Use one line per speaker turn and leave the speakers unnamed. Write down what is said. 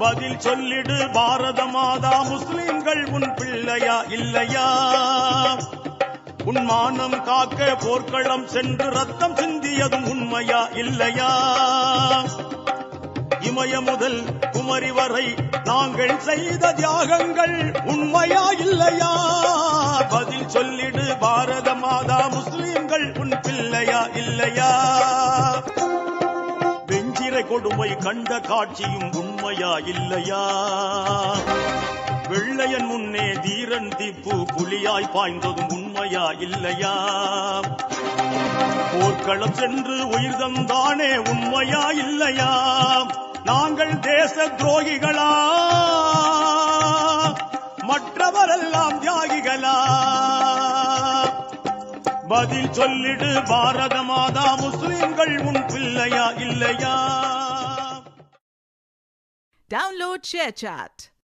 பதில் சொல்லிடு பாரத மாதா முஸ்லிம்கள் உன் பிள்ளையா இல்லையா? உன் மானம் காக்க போர்க்களம் சென்று ரத்தம் சிந்தியதும் உண்மையா இல்லையா? இமய முதல் குமரி வரை நாங்கள் செய்த தியாகங்கள் உண்மையா இல்லையா? பதில் சொல்லிடு பாரத மாதா கொடுமை கண்ட காட்சியும் உண்மையா இல்லையா? வெள்ளையன் முன்னே தீரன் தீப்பு புலியாய் பாய்ந்ததும் உண்மையா இல்லையா? போர்க்களம் சென்று உயிர் தந்தானே உண்மையா இல்லையா? நாங்கள் தேச துரோகிகளா? மற்றவரெல்லாம் தியாகிகளா? பதில் சொல்லிடு பாரத மாதா முஸ்லிம்கள் உன் பிள்ளையா இல்லையா?
Download ShareChat.